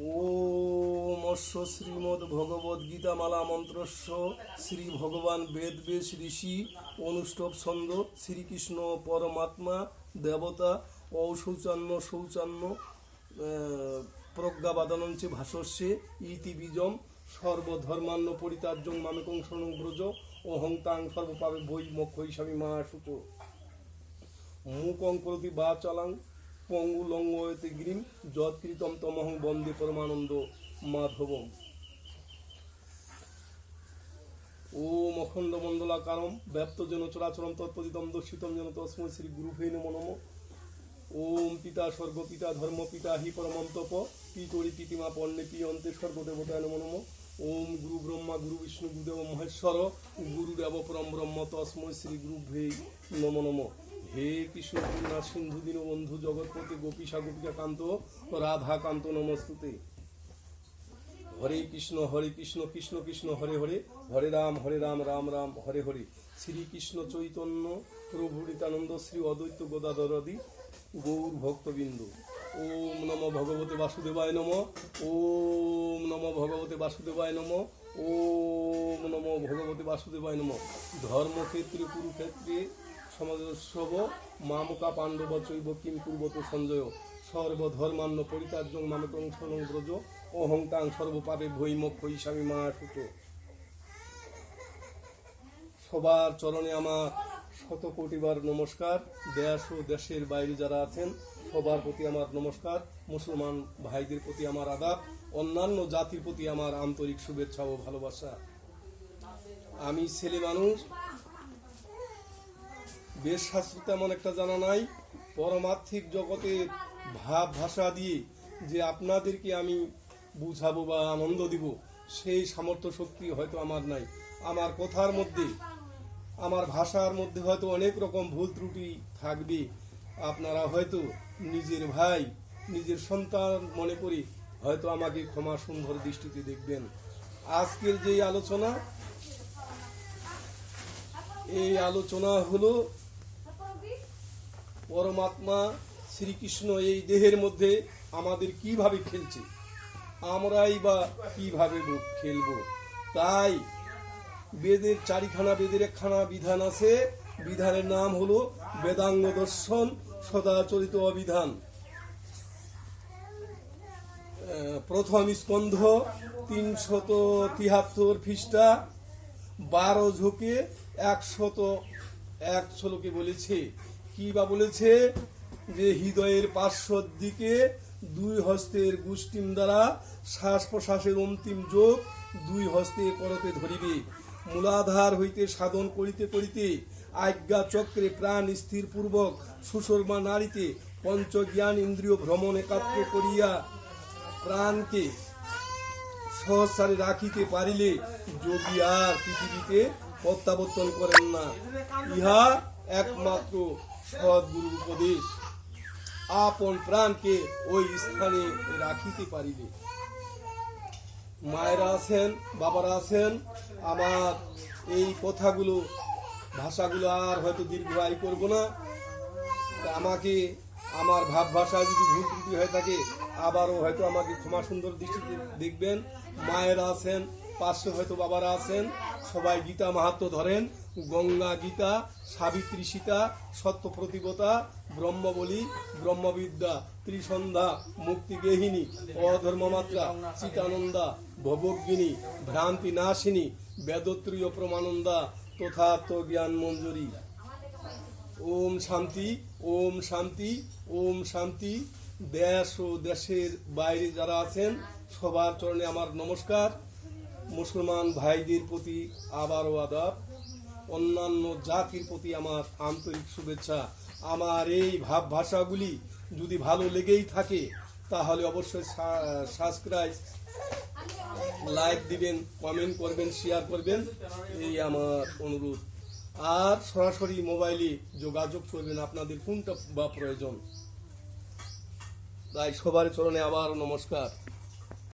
ওম অশ্ব শ্রীমদ্ ভগবদ গীতা মালা মন্ত্রস্য শ্রী ভগবান বেদ বেশ ঋষি অনুষ্ঠব ছন্দ শ্রীকৃষ্ণ পরমাত্মা দেবতা অশৌচান্ন শৌচান্ন প্রজ্ঞাবাদানঞ্চে ভাষস্যে ইতি বীজম সর্বধর্মান্ন পরিতার্যং মামেকং শরণং ব্রজ অহংতাং সর্বপাবে বই মক্ষ হিসাবে মা সুত মুকং প্রতি বা চলাং পঙ্গু লঙ্গয়তে গিরিম যৎকৃতম তমহং বন্দে পরমানন্দ মাধবম। ওম অখণ্ড মণ্ডলাকারম ব্যাপ্ত যেন চরাচরম তৎপদিতম দর্শিতম যেন তস্মৈ শ্রী গুরুভে নমো নমঃ। ওম পিতা স্বর্গ পিতা ধর্ম পিতা হি পরমম তপ, পিতরি পিতিমা পণ্যে পি অন্তে স্বর্গদেবতায় নমো নমঃ। ওম গুরু ব্রহ্মা গুরু বিষ্ণু, গুরুদেব মহেশ্বর, গুরুদেব পরম ব্রহ্ম তস্মৈ শ্রী গুরুভে নমো নমঃ। হে কৃষ্ণ পূর্ণা সিন্ধু দীনবন্ধু, জগৎপতি গোপীশা গোপিকা কান্ত, রাধা কান্ত নমস্তুতে। হরে কৃষ্ণ হরে কৃষ্ণ কৃষ্ণ কৃষ্ণ, হরে হরে হরে রাম হরে রাম রাম রাম, হরে হরে। শ্রী কৃষ্ণ চৈতন্য, প্রভু নিত্যানন্দ শ্রী অদ্বৈত গদাধরদি গৌর ভক্তবিন্দু। ওম নম ভগবতে বাসুদেবায় নম। ওম নম ভগবতে বাসুদেবায় নম। ওম নম ভগবতে বাসুদেবায় নম। ধর্মক্ষেত্রে, কুরুক্ষেত্রে সমাজস্বব মামকা পাণ্ডব চৈব কিম পূর্বত সঞ্জয়, সর্বধর্মান্ন পরিত্যাজ্যং মামকং শরণং ব্রজ অহংতাং সর্বপাপে ভৈ মক্ষ হিসাবে মা সুত। সবার চরণে আমার শত কোটিবার নমস্কার। দেশ ও দেশের বাইরে যারা আছেন, সবার প্রতি আমার নমস্কার। মুসলমান ভাইদের প্রতি আমার আদাব অন্যান্য জাতির প্রতি আমার আন্তরিক শুভেচ্ছা ও ভালোবাসা। আমি ছেলে মানুষ বেশ শাস্ত্র তেমন একটা জানা নাই। পরমার্থিক জগতের ভাব ভাষা দিয়ে যে আপনাদেরকে আমি বুঝাবো বা আনন্দ দিব, সেই সামর্থ্য শক্তি হয়তো আমার নাই। আমার কথার মধ্যে, আমার ভাষার মধ্যে হয়তো অনেক রকম ভুল ত্রুটি থাকবে। আপনারা হয়তো নিজের ভাই, নিজের সন্তান মনে করি হয়তো আমাকে ক্ষমা সুন্দর দৃষ্টিতে দেখবেন। আজকের যে আলোচনা, এই আলোচনা হলো পরমাত্মা শ্রীকৃষ্ণ এই দেহের মধ্যে আমাদের কীভাবে খেলছে? আমরাই বা কীভাবে খেলব? তাই বেদের চারিখানা, বেদের একখানা বিধান আছে। বিধানের নাম হলো বেদাঙ্গ দর্শন, সদাচরিত অবিধান। প্রথম স্কন্ধ, তিনশত তিহাত্তর খ্রিস্টা বারো ঝুঁকে একশত এক শ্লোকে বলেছে কি বা বলেছে? যে হৃদয়ের পার্শ্বর দিকে দুই হস্তের গুষ্টিম দ্বারা শ্বাস প্রশ্বাসের অন্তিম যোগ দুই হস্তে করতে ধরিবে। মূলাধার হইতে সাধন করিতে করিতে আজ্ঞা চক্রে প্রাণ স্থির পূর্বক সুষর্মা নারীতে পঞ্চজ্ঞান ইন্দ্রিয় ভ্রমণ একাত্র করিয়া প্রাণকে সহসারে রাখিতে পারিলে যোগী আর পৃথিবীতে প্রত্যাবর্তন করেন না। ইহা একমাত্র সদ্গুরুর উপদেশ আপন প্রাণকে ওই স্থানে রাখিতে পারিলে মায়েরা আছেন, বাবারা আছেন, আমার এই কথাগুলো, ভাষাগুলো আর হয়তো দীর্ঘায়ু করব না। আমাকে, আমার ভাব ভাষা যদি ভুল ত্রুটি হয়ে থাকে, আবারও হয়তো আমাকে ক্ষমা সুন্দর দৃষ্টিতে দেখবেন। মায়েরা আছেন পাশে হয়তো বাবারা আছেন, সবাই গীতা মাহাত্ম ধরেন। গঙ্গা গীতা, সাবিত্রী সীতা, সত্য প্রতিবতা ব্রহ্মবলী, ব্রহ্মবিদ্যা, ত্রিসন্ধ্যা মুক্তিগেহিনী অধর্মমাত্রা, চিতানন্দা ভবজ্ঞিনী ভ্রান্তি নাশিনী বেদত্রীয় প্রমানন্দা তথাত্ম জ্ঞান মঞ্জুরি। ওম শান্তি ওম শান্তি ওম শান্তি। দেশ ও দেশের বাইরে যারা আছেন, সবার চরণে আমার নমস্কার। মুসলমান ভাইদের প্রতি আবারও আদাব। অন্যান্য জাতির প্রতি আমার আন্তরিক শুভেচ্ছা। আমার এই ভাব ভাষাগুলি যদি ভালো লেগেই থাকে, তাহলে অবশ্যই সাবস্ক্রাইব লাইক দিবেন কমেন্ট করবেন শেয়ার করবেন। এই আমার অনুরোধ। আর সরাসরি মোবাইলে যোগাযোগ করবেন আপনাদের কোনটা বা প্রয়োজন। তাই সবার চরণে আবার নমস্কার।